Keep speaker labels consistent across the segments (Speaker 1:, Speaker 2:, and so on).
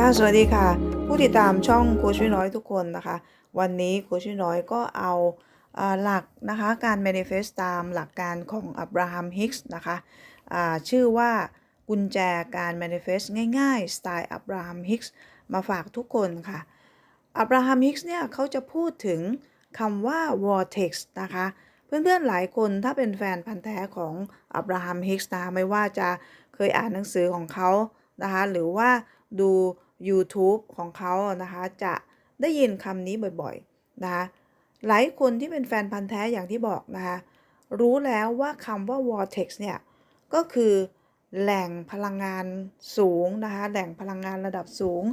Speaker 1: ค่ะสวัสดีค่ะ ผู้ติดตามช่องครูช่วยน้อยทุกคนนะคะ วันนี้ครูช่วยน้อยก็เอาหลักนะคะการ manifest ตามหลักการของอับราฮัมฮิกส์นะคะชื่อว่ากุญแจการ manifest ง่ายๆ สไตล์อับราฮัมฮิกส์มาฝากทุกคนค่ะอับราฮัมฮิกส์เนี่ยเขาจะพูดถึงคำว่า vortex นะคะเพื่อนๆหลายคนถ้าเป็นแฟนพันธ์แท้ของอับราฮัมฮิกส์นะไม่ว่าจะเคยอ่านหนังสือของเขานะคะหรือว่าดู YouTube ของเขานะคะ จะได้ยินคำนี้บ่อยๆนะคะหลายคนที่เป็นแฟนพันธ์แท้อย่างที่บอกนะคะรู้แล้วว่าคำว่า vortex เนี่ยก็คือแหล่งพลังงานสูงนะคะแหล่งพลังงานระดับสูง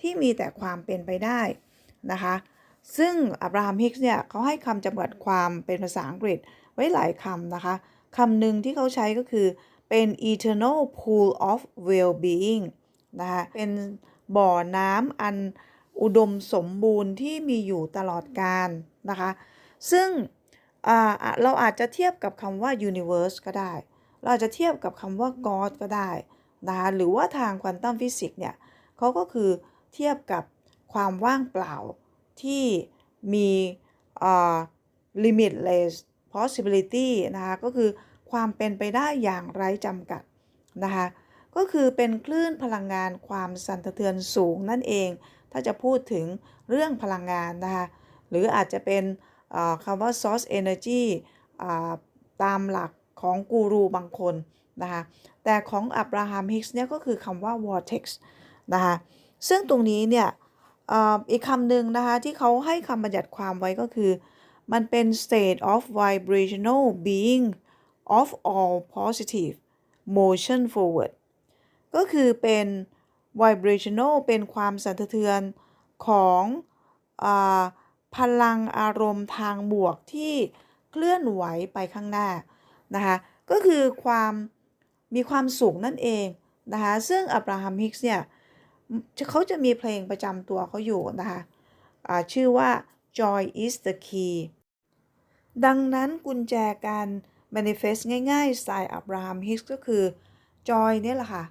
Speaker 1: ที่มีแต่ความเป็นไปได้นะคะซึ่งอับราฮัมฮิกส์เนี่ยเขาให้คำจำกัดความเป็นภาษาอังกฤษไว้หลายคำนะคะคำหนึ่งที่เขาใช้ก็คือเป็น eternal pool of well-being นะคะเป็น บ่อน้ำอันอุดมสมบูรณ์ที่มีอยู่ตลอดกาลนะคะ ซึ่งเราอาจจะเทียบกับคำว่า universe ก็ได้ เราอาจจะเทียบกับคำว่า God ก็ได้นะคะหรือว่าทางควอนตัมฟิสิกส์เนี่ยเขาก็คือเทียบกับความว่างเปล่าที่มี limitless possibility นะคะ ก็คือความเป็นไปได้อย่างไร้จำกัดนะคะ ก็คือเป็นคลื่นพลังงานความสั่นสะเทือนสูงนั่นเอง ถ้าจะพูดถึงเรื่องพลังงานนะคะหรืออาจจะเป็นคำว่า source energy ตามหลักของกูรูบางคนนะคะแต่ของอับราฮัมฮิกส์เนี่ยก็คือคำว่า vortex นะคะซึ่งตรงนี้เนี่ยอีกคำหนึ่งนะคะที่เขาให้คำบัญญัติความไว้ก็คือ มันเป็น state of vibrational being of all positive motion forward ก็คือเป็น vibrational เป็นความสั่นสะเทือนของอพลังอารมณ์ทางบวกที่เคลื่อนไหวไปข้างหน้านะคะก็คือความมีความสุขนั่นเองนะคะซึ่งอับราฮัมฮิกส์เนี่ยเขาจะมีเพลงประจำตัวเขาอยู่นะคะะชื่อว่า joy is the key ดังนั้นกุญแจการ manifest ง่ายๆสไตล์อับราฮัมฮิกส์ก็คือ joy เนี่ยแหละค่ะ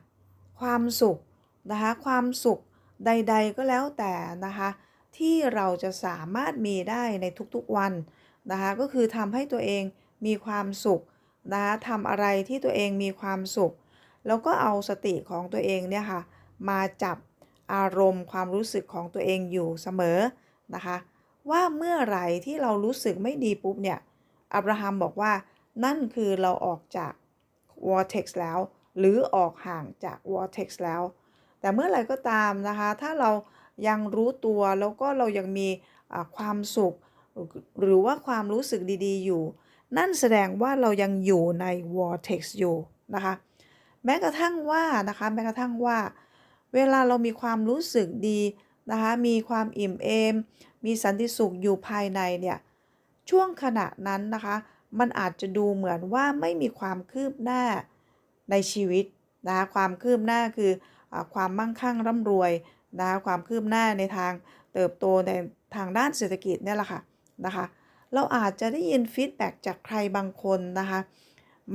Speaker 1: ความสุขนะคะความสุขใด ๆ ก็แล้วแต่นะคะที่เราจะสามารถมีได้ในทุกๆวันนะคะก็คือทำให้ตัวเองมีความสุขนะคะทำอะไรที่ตัวเองมีความสุข แล้วก็เอาสติของตัวเองเนี่ยค่ะมาจับอารมณ์ความรู้สึกของตัวเองอยู่เสมอนะคะว่าเมื่อไหร่ที่เรารู้สึกไม่ดีปุ๊บเนี่ยอับราฮัมบอกว่านั่นคือเราออกจาก vortex แล้ว หรือออกห่างจาก vortex แล้ว แต่เมื่อไรก็ตามนะคะ ถ้าเรายังรู้ตัวแล้วก็เรายังมีความสุข หรือว่าความรู้สึกดีๆ อยู่ นั่นแสดงว่าเรายังอยู่ใน vortex อยู่นะคะ แม้กระทั่งว่านะคะแม้กระทั่งว่า เวลาเรามีความรู้สึกดีนะคะมีความอิ่มเอม มีสันติสุขอยู่ภายในเนี่ยช่วงขณะนั้นนะคะ มันอาจจะดูเหมือนว่าไม่มีความคืบหน้า ในชีวิตนะคะความคืบหน้าคืออความมั่งคั่งร่ำรวยนะคะความคืบหน้าในทางเติบโตในทางด้านเศรษฐกิจเนี่ยแหละค่ะนะคะเราอาจจะได้ยินฟีดแบ็กจากใครบางคนนะคะ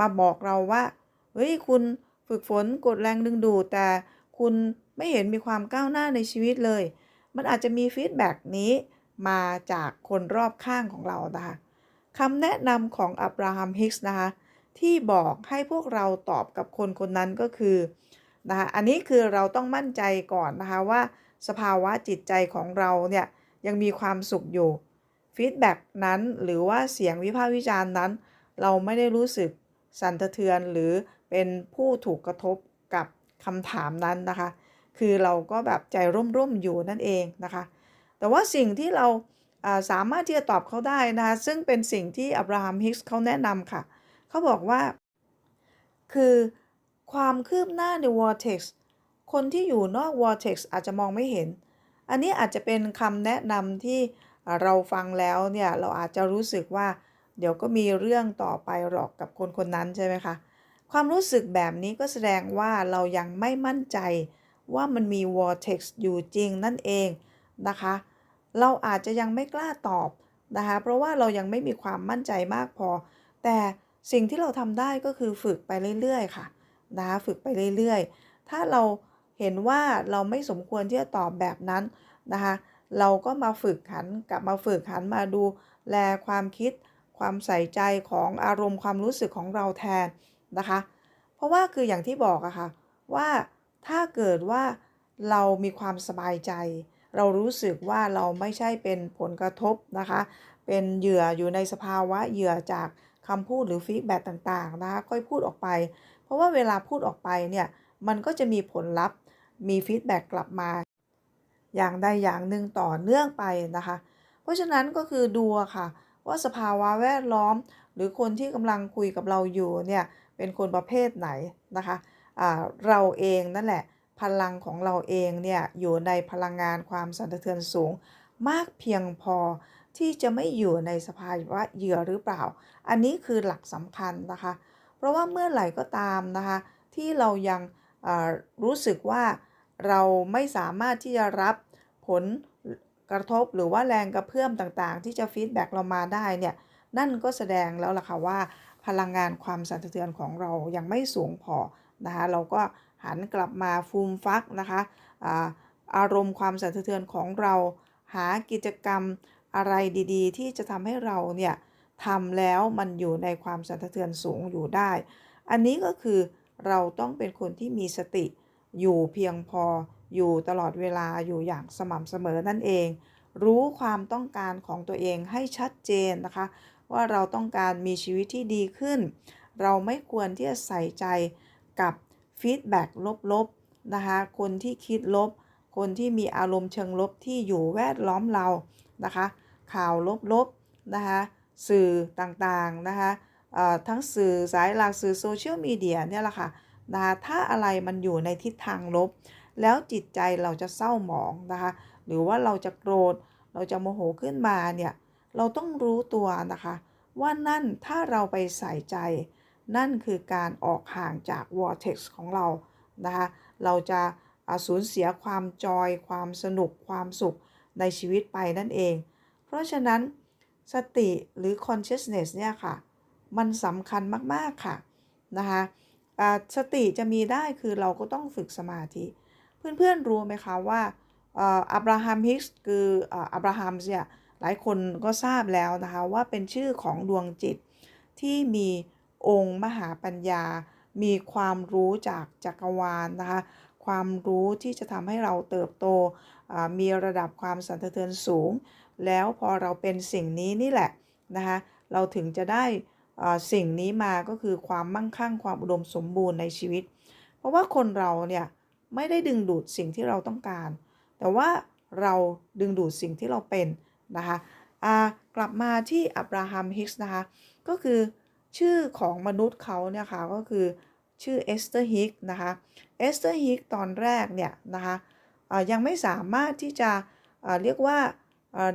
Speaker 1: มาบอกเราว่าเฮ้ยคุณฝึกฝนกดแรงดึงดูดแต่คุณไม่เห็นมีความก้าวหน้าในชีวิตเลย มันอาจจะมีฟีดแบ็กนี้มาจากคนรอบข้างของเรานะคะคำแนะนำของอับราฮัมฮิกส์นะคะ ที่บอกให้พวกเราตอบกับคนคนนั้นก็คือนะคะอันนี้คือเราต้องมั่นใจก่อนนะคะว่าสภาวะจิตใจของเราเนี่ยยังมีความสุขอยู่ฟีดแบ็กนั้นหรือว่าเสียงวิพากษ์วิจารณ์นั้น เราไม่ได้รู้สึกสั่นสะเทือนหรือเป็นผู้ถูกกระทบกับคำถามนั้นนะคะ คือเราก็แบบใจร่มๆอยู่นั่นเองนะคะ แต่ว่าสิ่งที่เราสามารถที่จะตอบเขาได้นะคะซึ่งเป็นสิ่งที่อับราฮัมฮิกส์เขาแนะนำค่ะ เขาบอกว่า คือความคืบหน้าใน vortex คนที่อยู่นอก vortex อาจจะมองไม่เห็น อันนี้อาจจะเป็นคำแนะนำที่เราฟังแล้วเนี่ย เราอาจจะรู้สึกว่า เดี๋ยวก็มีเรื่องต่อไปหรอกกับคนคนนั้นใช่ไหมคะ ความรู้สึกแบบนี้ก็แสดงว่าเรายังไม่มั่นใจว่ามันมี vortex อยู่จริงนั่นเองนะคะ เราอาจจะยังไม่กล้าตอบนะคะ เพราะว่าเรายังไม่มีความมั่นใจมากพอ แต่ สิ่งที่เราทำได้ก็คือฝึกไปเรื่อยๆ ค่ะนะคะฝึกไปเรื่อยๆ ถ้าเราเห็นว่าเราไม่สมควรที่จะตอบแบบนั้นนะคะเราก็มาฝึกหันกลับมาฝึกหันมาดูแลความคิด ความใส่ใจของอารมณ์ความรู้สึกของเราแทนนะคะ เพราะว่าคืออย่างที่บอกอะค่ะว่าถ้าเกิดว่าเรามีความสบายใจ เรารู้สึกว่าเราไม่ใช่เป็นผลกระทบนะคะ เป็นเหยื่ออยู่ในสภาวะเหยื่อจาก คำพูดหรือฟีดแบ็ต่างๆนะคะค่อยพูดออกไป เพราะว่าเวลาพูดออกไปเนี่ยมันก็จะมีผลลัพธ์มีฟีดแบ็กกลับมา อย่างใดอย่างหนึ่งต่อเนื่องไปนะคะ เพราะฉะนั้นก็คือดูค่ะ ว่าสภาวะแวดล้อม หรือคนที่กำลังคุยกับเราอยู่เนี่ยเป็นคนประเภทไหนนะคะอ่าเราเองนั่นแหละพลังของเราเองเนี่ยอยู่ในพลังงานความสั่นสะเทือนสูง มากเพียงพอ ที่จะไม่อยู่ในสภาวะเหยื่อหรือเปล่า อันนี้คือหลักสำคัญนะคะ เพราะว่าเมื่อไหร่ก็ตามนะคะ ที่เรายังรู้สึกว่าเราไม่สามารถที่จะรับผลกระทบหรือว่าแรงกระเพื่อมต่างๆ ที่จะฟีดแบ็กเรามาได้เนี่ยนั่นก็แสดงแล้วล่ะค่ะว่า พลังงานความสั่นสะเทือนของเรายังไม่สูงพอนะคะเราก็หันกลับมาฟูมฟักนะคะอาอารมณ์ความสั่นสะเทือนของเรา หากิจกรรม อะไรดีๆ ที่จะทำให้เราเนี่ยทำแล้วมันอยู่ในความสั่นสะเทือนสูงอยู่ได้ อันนี้ก็คือเราต้องเป็นคนที่มีสติอยู่เพียงพออยู่ตลอดเวลาอยู่อย่างสม่ำเสมอนั่นเอง รู้ความต้องการของตัวเองให้ชัดเจนนะคะ ว่าเราต้องการมีชีวิตที่ดีขึ้น เราไม่ควรที่จะใส่ใจกับฟีดแบ็กลบๆนะคะคนที่คิดลบ คนที่มีอารมณ์เชิงลบที่อยู่แวดล้อมเรานะคะ ข่าวลบๆนะคะสื่อต่างๆนะคะทั้งสื่อสายหลักสื่อโซเชียลมีเดียเนี่ยแหละค่ะนะคะถ้าอะไรมันอยู่ในทิศทางลบ แล้วจิตใจเราจะเศร้าหมองนะคะหรือว่าเราจะโกรธเราจะโมโหขึ้นมาเนี่ยเราต้องรู้ตัวนะคะว่านั่นถ้าเราไปใส่ใจ นั่นคือการออกห่างจาก vortex ของเรานะคะเราจะสูญเสียความจอย ความสนุกความสุขในชีวิตไปนั่นเอง ราะฉะนั้นสติหรือ consciousness เนี่ยค่ะ มันสำคัญมาก ๆ ค่ะ นะคะสติจะมีได้คือเราก็ต้องฝึกสมาธิ เพื่อน ๆ รู้ไหมคะว่าอับราฮัมฮิกส์คืออับราฮัมเนี่ยหลายคนก็ทราบแล้วนะคะ ว่าเป็นชื่อของดวงจิตที่มีองค์มหาปัญญา มีความรู้จากจักรวาลนะคะ ความรู้ที่จะทำให้เราเติบโตมีระดับความสันเทือนสูง แล้วพอเราเป็นสิ่งนี้นี่แหละนะคะเราถึงจะได้สิ่งนี้มาก็คือความมั่งคั่งความอุดมสมบูรณ์ในชีวิต เพราะว่าคนเราเนี่ยไม่ได้ดึงดูดสิ่งที่เราต้องการ แต่ว่าเราดึงดูดสิ่งที่เราเป็นนะคะกลับมาที่อับราฮัมฮิกส์นะคะก็คือชื่อของมนุษย์เขาเนี่ยค่ะก็คือชื่อเอสเตอร์ฮิกนะคะเอสเตอร์ฮิกตอนแรกเนี่ยนะคะยังไม่สามารถที่จะเรียกว่า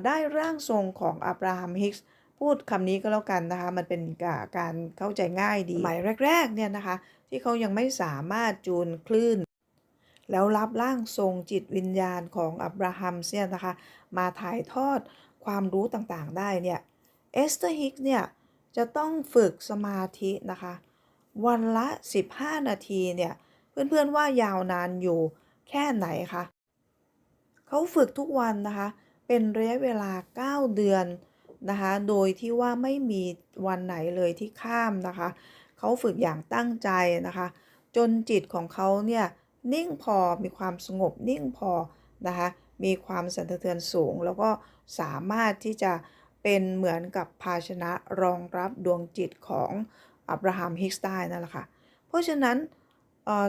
Speaker 1: ได้ร่างทรงของอับราฮัมฮิกส์พูดคำนี้ก็แล้วกันนะคะ มันเป็นการเข้าใจง่ายดีหมายแรกๆเนี่ยนะคะ ที่เขายังไม่สามารถจูนคลื่น แล้วรับร่างทรงจิตวิญญาณของอับราฮัมเนี่ยนะคะ มาถ่ายทอดความรู้ต่างๆได้เนี่ยเอสเตอร์ฮิกเนี่ย จะต้องฝึกสมาธินะคะ วันละ 15 นาทีเนี่ย เพื่อนๆว่ายาวนานอยู่แค่ไหนคะเขาฝึกทุกวันนะคะ เป็นระยะเวลา 9 เดือนนะคะ โดยที่ว่าไม่มีวันไหนเลยที่ข้ามนะคะ เขาฝึกอย่างตั้งใจนะคะ จนจิตของเขาเนี่ยนิ่งพอมีความสงบนิ่งพอนะคะ มีความสันเทือนสูง แล้วก็สามารถที่จะเป็นเหมือนกับภาชนะรองรับดวงจิตของอับราฮัมฮิกส์ได้นั่นแหละค่ะ เพราะฉะนั้น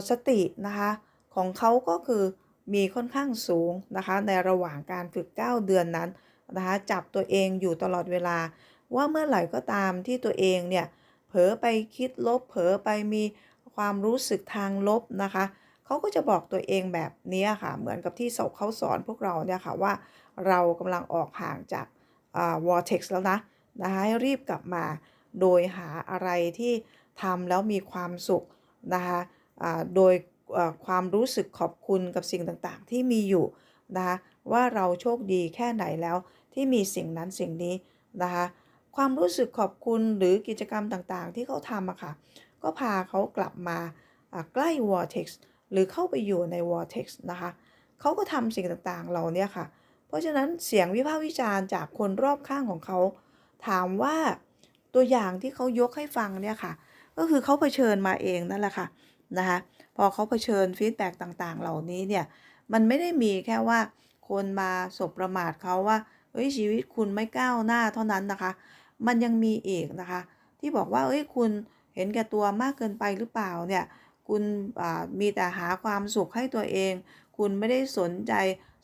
Speaker 1: สตินะคะของเขาก็คือ มีค่อนข้างสูงนะคะ ในระหว่างการฝึก 9 เดือนนั้นนะคะจับตัวเองอยู่ตลอดเวลา ว่าเมื่อไหร่ก็ตามที่ตัวเองเนี่ยเผลอไปคิดลบเผลอไปมีความรู้สึกทางลบนะคะเขาก็จะบอกตัวเองแบบนี้ค่ะ เหมือนกับที่เขาสอนพวกเราเนี่ยค่ะว่าเรากำลังออกห่างจากวอร์เท็กซ์แล้วนะนะคะให้รีบกลับมาโดยหาอะไรที่ทำแล้วมีความสุขนะคะโดย ความรู้สึกขอบคุณกับสิ่งต่างๆ ที่มีอยู่นะคะว่าเราโชคดีแค่ไหนแล้วที่มีสิ่งนั้นสิ่งนี้นะคะความรู้สึกขอบคุณหรือกิจกรรมต่างๆ ที่เขาทำอะค่ะก็พาเขากลับมาใกล้ Vortex หรือเข้าไปอยู่ใน vortex นะคะเขาก็ทำสิ่งต่างๆเหล่านี้ค่ะ เพราะฉะนั้นเสียงวิพากษ์วิจารณ์จากคนรอบข้างของเขา ถามว่าตัวอย่างที่เขายกให้ฟังเนี่ยค่ะ ก็คือเขาเผชิญมาเองนั่นแหละค่ะ นะคะพอเขาเผชิญฟีดแบ็กต่างๆ เหล่านี้เนี่ยมันไม่ได้มีแค่ว่าคนมาสบประมาทเขาว่าเอ้ยชีวิตคุณไม่ก้าวหน้าเท่านั้นนะคะ มันยังมีอีกนะคะ ที่บอกว่าเอ้ยคุณเห็นแก่ตัวมากเกินไปหรือเปล่าเนี่ยคุณมีแต่หาความสุขให้ตัวเอง คุณไม่ได้สนใจ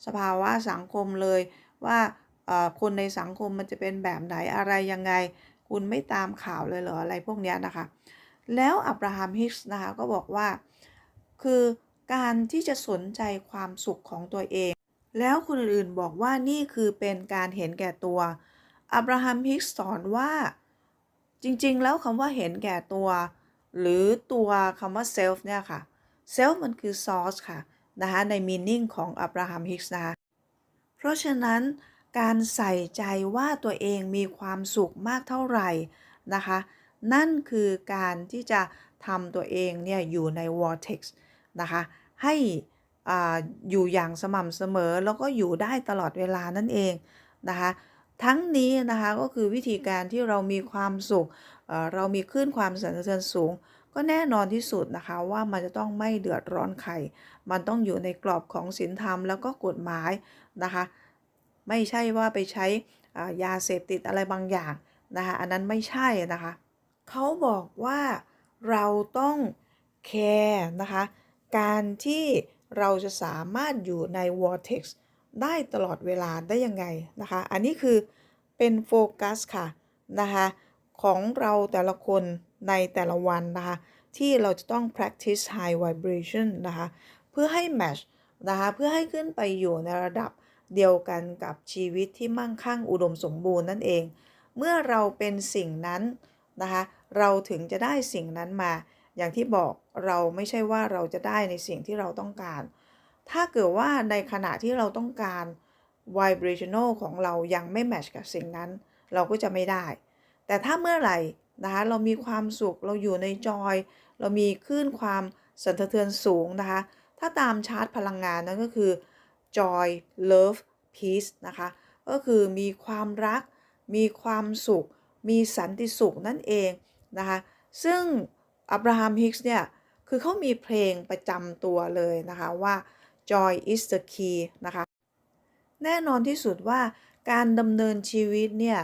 Speaker 1: สภาวะสังคมเลย ว่าคนในสังคมมันจะเป็นแบบไหนอะไรยังไง คุณไม่ตามข่าวเลยเหรออะไรพวกนี้นะคะ แล้วอับราฮัมฮิกส์นะคะก็บอกว่า คือการที่จะสนใจความสุขของตัวเอง แล้วคนอื่นๆบอกว่านี่คือเป็นการเห็นแก่ตัวอับราฮัมฮิกส์สอนว่า จริงๆ แล้วคำว่าเห็นแก่ตัว หรือตัวคำว่า self เนี่ยค่ะ self มันคือ source ค่ะนะคะใน meaning ของอับราฮัมฮิกส์นะคะเพราะฉะนั้นการใส่ใจว่าตัวเองมีความสุขมากเท่าไหร่นะคะ นั่นคือการที่จะทำตัวเองเนี่ยอยู่ใน vortex นะคะให้ออยู่อย่างสม่ำเสมอแล้วก็อยู่ได้ตลอดเวลานั่นเองนะคะทั้งนี้นะคะก็คือวิธีการที่เรามีความสุขเเรามีคลื่นความสันเสริญสูง ก็แน่นอนที่สุดนะคะว่ามันจะต้องไม่เดือดร้อนใครมันต้องอยู่ในกรอบของศีลธรรมแล้วก็กฎหมายนะคะไม่ใช่ว่าไปใช้ยาเสพติดอะไรบางอย่างนะคะอันนั้นไม่ใช่นะคะ เขาบอกว่าเราต้องแคร์นะคะ การที่เราจะสามารถอยู่ใน vortex ได้ตลอดเวลาได้ยังไงนะคะ อันนี้คือเป็นโฟกัสค่ะนะคะของเราแต่ละคนในแต่ละวันนะคะ ที่เราจะต้อง practice high vibration นะคะ เพื่อให้ match นะคะ เพื่อให้ขึ้นไปอยู่ในระดับเดียวกันกับชีวิตที่มั่งคั่งอุดมสมบูรณ์นั่นเอง เมื่อเราเป็นสิ่งนั้นนะคะ เราถึงจะได้สิ่งนั้นมา อย่างที่บอกเราไม่ใช่ว่าเราจะได้ในสิ่งที่เราต้องการ ถ้าเกิดว่าในขณะที่เราต้องการ vibrational ของเรายังไม่แมชกับสิ่งนั้น เราก็จะไม่ได้ แต่ถ้าเมื่อไหร่นะคะเรามีความสุขเราอยู่ในจอย เรามีคลื่นความสันสะเทือนสูงนะคะ ถ้าตามชาร์ตพลังงานนั่นก็คือ joy love peace นะคะ ก็คือมีความรัก มีความสุข มีสันติสุขนั่นเอง นะคะซึ่งอับราฮัมฮิกส์เนี่ย คือเขามีเพลงประจำตัวเลยนะคะว่า joy is the key นะคะ แน่นอนที่สุดว่าการดำเนินชีวิตเนี่ย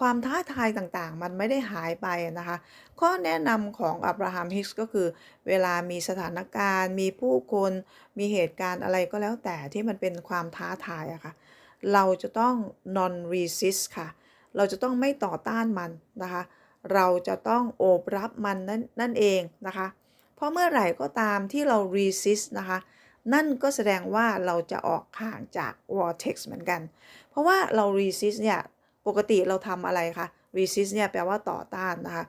Speaker 1: ความท้าทายต่างๆ มันไม่ได้หายไปนะคะ ข้อแนะนำของอับราฮัมฮิกส์ก็คือ เวลามีสถานการณ์ มีผู้คน มีเหตุการณ์อะไรก็แล้วแต่ที่มันเป็นความท้าทายอะคะ่ะ เราจะต้อง non resist ค่ะ เราจะต้องไม่ต่อต้านมันนะคะ เราจะต้องโอบรับมันนั่นนั่นเองนะคะ เพราะเมื่อไหร่ก็ตามที่เรา resist นะคะ นั่นก็แสดงว่าเราจะออกห่างจาก vortex เหมือนกัน เพราะว่าเรา resist เนี่ย ปกติเราทำอะไรคะ resist เนี่ยแปลว่าต่อต้านนะคะ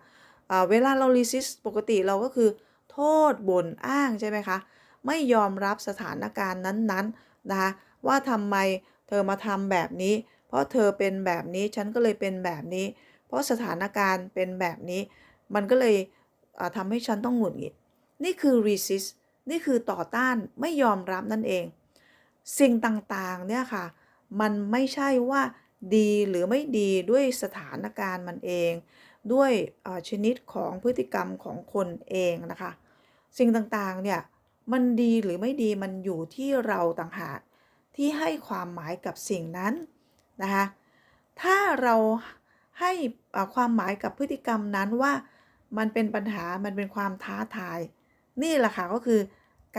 Speaker 1: ะเวลาเรา resist ปกติเราก็คือ โทษบ่นอ้างใช่ไหมคะ ไม่ยอมรับสถานการณ์นั้นๆนนนะคะ ว่าทำไมเธอมาทำแบบนี้ เพราะเธอเป็นแบบนี้ฉันก็เลยเป็นแบบนี้ ราะสถานการณ์เป็นแบบนี้ มันก็เลยทำให้ฉันต้องหงุดหงิด นี่คือ resist นี่คือต่อต้านไม่ยอมรับนั่นเอง สิ่งต่างๆเนี่ยค่ะ มันไม่ใช่ว่าดีหรือไม่ดีด้วยสถานการณ์มันเอง ด้วยชนิดของพฤติกรรมของคนเองนะคะ สิ่งต่างๆเนี่ยมันดีหรือไม่ดีมันอยู่ที่เราต่างหากที่ให้ความหมายกับสิ่งนั้นนะคะถ้าเรา ให้ความหมายกับพฤติกรรมนั้นว่ามันเป็นปัญหา มันเป็นความท้าทาย นี่แหละค่ะก็คือ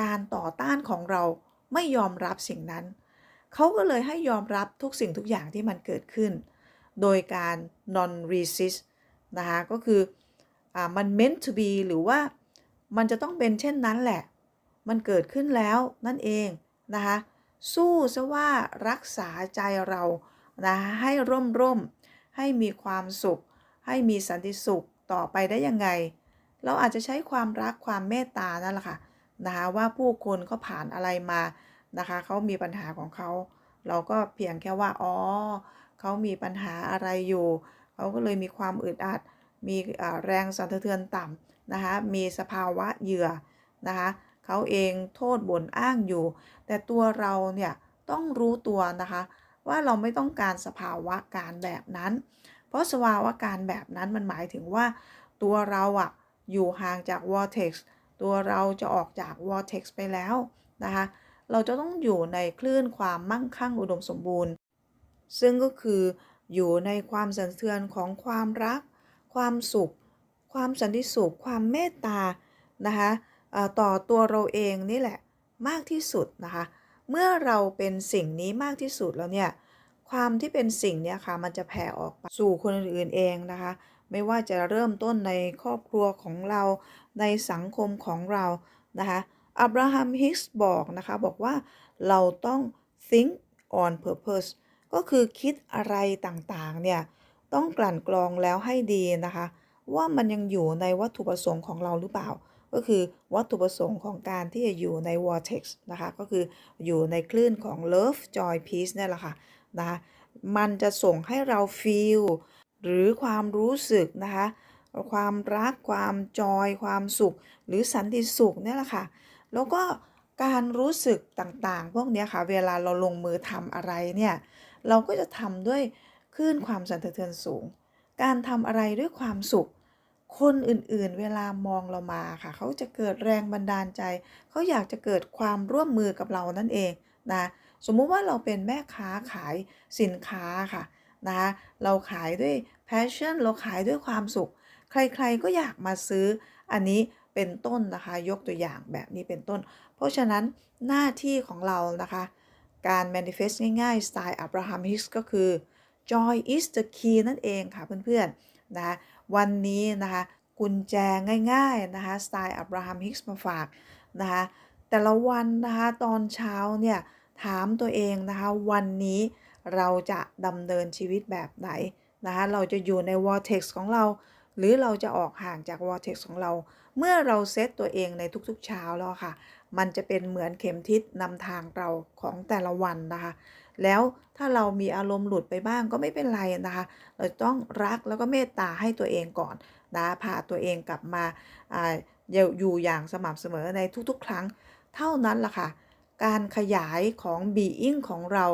Speaker 1: การต่อต้านของเราไม่ยอมรับสิ่งนั้น เขาก็เลยให้ยอมรับทุกสิ่งทุกอย่างที่มันเกิดขึ้น โดยการ non resist นะคะก็คืออมัน meant to be หรือว่ามันจะต้องเป็นเช่นนั้นแหละ มันเกิดขึ้นแล้วนั่นเองนะคะ สู้ซะว่ารักษาใจเรานะให้ร่มร่ม ให้มีความสุข ให้มีสันติสุขต่อไปได้ยังไง เราอาจจะใช้ความรักความเมตตานั่นแหละค่ะนะคะว่าผู้คนเขาผ่านอะไรมานะคะเขามีปัญหาของเขา เราก็เพียงแค่ว่าอ๋อเขามีปัญหาอะไรอยู่เขาก็เลยมีความอึดอัด มีแรงสั่นสะเทือนต่ำนะคะมีสภาวะเหยื่อนะคะเขาเองโทษบ่นอ้างอยู่ แต่ตัวเราเนี่ยต้องรู้ตัวนะคะ ว่าเราไม่ต้องการสภาวะการแบบนั้น เพราะสภาวะการแบบนั้นมันหมายถึงว่า ตัวเราอะอยู่ห่างจาก vortex ตัวเราจะออกจาก vortex ไปแล้วนะคะเราจะต้องอยู่ในคลื่นความมั่งคั่งอุดมสมบูรณ์ ซึ่งก็คืออยู่ในความสันเทือนของความรัก ความสุข ความสันติสุข ความเมตตานะคะต่อตัวเราเองนี่แหละมากที่สุดนะคะ เมื่อเราเป็นสิ่งนี้มากที่สุดแล้วเนี่ยความที่เป็นสิ่งเนี้ยค่ะมันจะแผ่ออกไปสู่คนอื่นๆเองนะคะ ไม่ว่าจะเริ่มต้นในครอบครัวของเราในสังคมของเรานะคะอับราฮัมฮิกส์บอกนะคะบอกว่าเราต้อง think on purpose ก็คือคิดอะไรต่างๆเนี่ยต้องกลั่นกรองแล้วให้ดีนะคะ ว่ามันยังอยู่ในวัตถุประสงค์ของเราหรือเปล่า ก็คือวัตถุประสงค์ของการที่จะอยู่ใน vortex นะคะก็คืออยู่ในคลื่นของ love joy peace เนี่ยแหละค่ะนะคะมันจะส่งให้เรา feel หรือความรู้สึกนะคะความรักความจอยความสุข หรือสันติสุขเนี่ยแหละค่ะแล้วก็การรู้สึกต่างๆ พวกนี้ค่ะ เวลาเราลงมือทำอะไรเนี่ย เราก็จะทำด้วยคลื่นความสั่นสะเทือนสูง การทำอะไรด้วยความสุข คนอื่นๆ เวลามองเรามาค่ะ เขาจะเกิดแรงบันดาลใจ เขาอยากจะเกิดความร่วมมือกับเรานั่นเองนะ สมมุติว่าเราเป็นแม่ค้าขายสินค้าค่ะนะเราขายด้วย passion เราขายด้วยความสุข ใครๆก็อยากมาซื้อ อันนี้เป็นต้นนะคะ ยกตัวอย่างแบบนี้เป็นต้น เพราะฉะนั้นหน้าที่ของเรานะคะ การ manifest ง่ายๆ สไตล์อับราฮัมฮิกส์ก็คือ joy is the key นั่นเองค่ะเพื่อนๆนะ วันนี้นะคะกุญแจง่ายๆนะคะสไตล์อับราฮัมฮิกส์มาฝากนะคะแต่ละวันนะคะตอนเช้าเนี่ยถามตัวเองนะคะวันนี้เราจะดำเนินชีวิตแบบไหนนะคะเราจะอยู่ใน vortex ของเรา หรือเราจะออกห่างจาก vortex ของเรา เมื่อเราเซตตัวเองในทุกๆเช้าแล้วค่ะ มันจะเป็นเหมือนเข็มทิศนำทางเราของแต่ละวันนะคะ แล้วถ้าเรามีอารมณ์หลุดไปบ้างก็ไม่เป็นไรนะคะ เราต้องรักแล้วก็เมตตาให้ตัวเองก่อนนะพาตัวเองกลับมาอยู่อย่างสม่ำเสมอในทุกๆ ครั้ง เท่านั้นล่ะค่ะ การขยายของ being ของเรา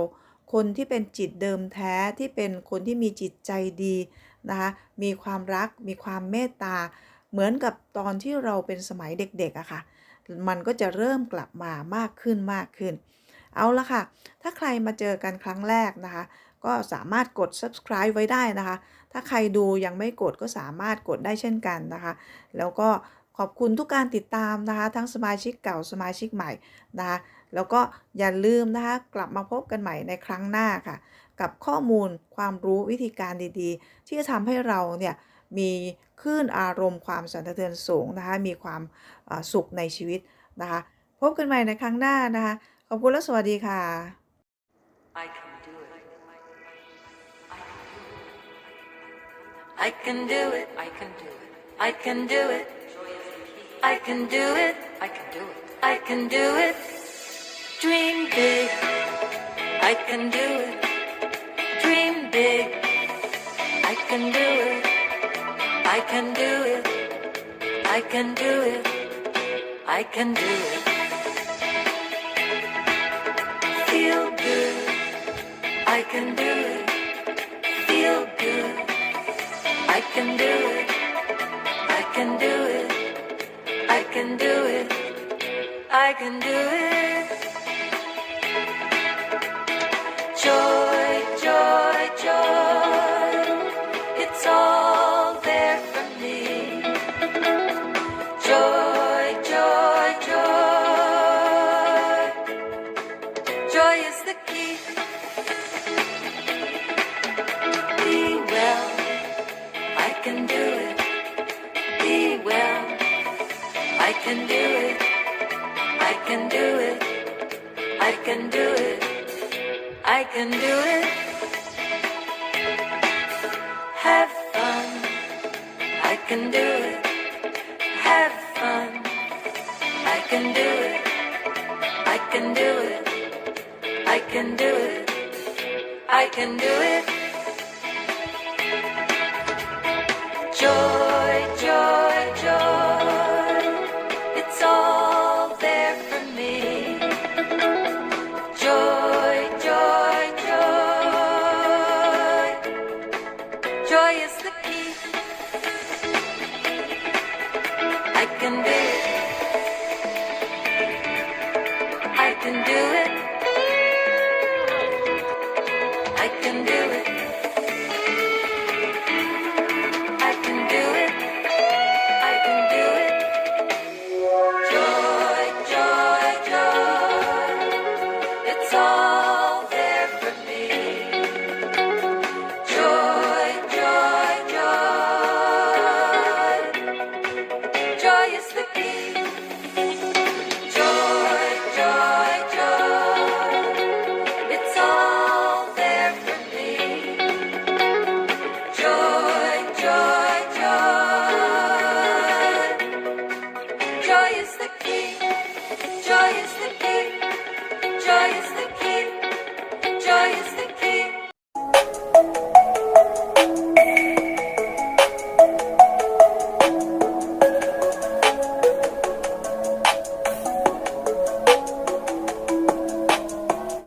Speaker 1: คนที่เป็นจิตเดิมแท้ที่เป็นคนที่มีจิตใจดีนะคะ มีความรัก มีความเมตตา เหมือนกับตอนที่เราเป็นสมัยเด็กๆอะค่ะ มันก็จะเริ่มกลับมามากขึ้นมากขึ้น เอาละค่ะ ถ้าใครมาเจอกันครั้งแรกนะคะ ก็สามารถกด subscribe ไว้ได้นะคะ ถ้าใครดูยังไม่กดก็สามารถกดได้เช่นกันนะคะ แล้วก็ขอบคุณทุกการติดตามนะคะ ทั้งสมาชิกเก่าสมาชิกใหม่นะคะ แล้วก็อย่าลืมนะคะ กลับมาพบกันใหม่ในครั้งหน้าค่ะ กับข้อมูลความรู้วิธีการดีๆ ที่จะทำให้เราเนี่ยมีคลื่นอารมณ์ความสันสะเทือนสูงนะคะ มีความสุขในชีวิตนะคะ พบกันใหม่ในครั้งหน้านะคะ ขอบคุณและสวัสดีค่ะ
Speaker 2: I can do it. I can do it. I can do it. I can do it. I can do it. I can do it. I can do it. Dream big. I can do it. Dream big. I can do it. I can do it. I can do it. I can do it. Feel good. I can do it. Feel good. I can do it. I can do it. I can do it. I can do it. Can do it.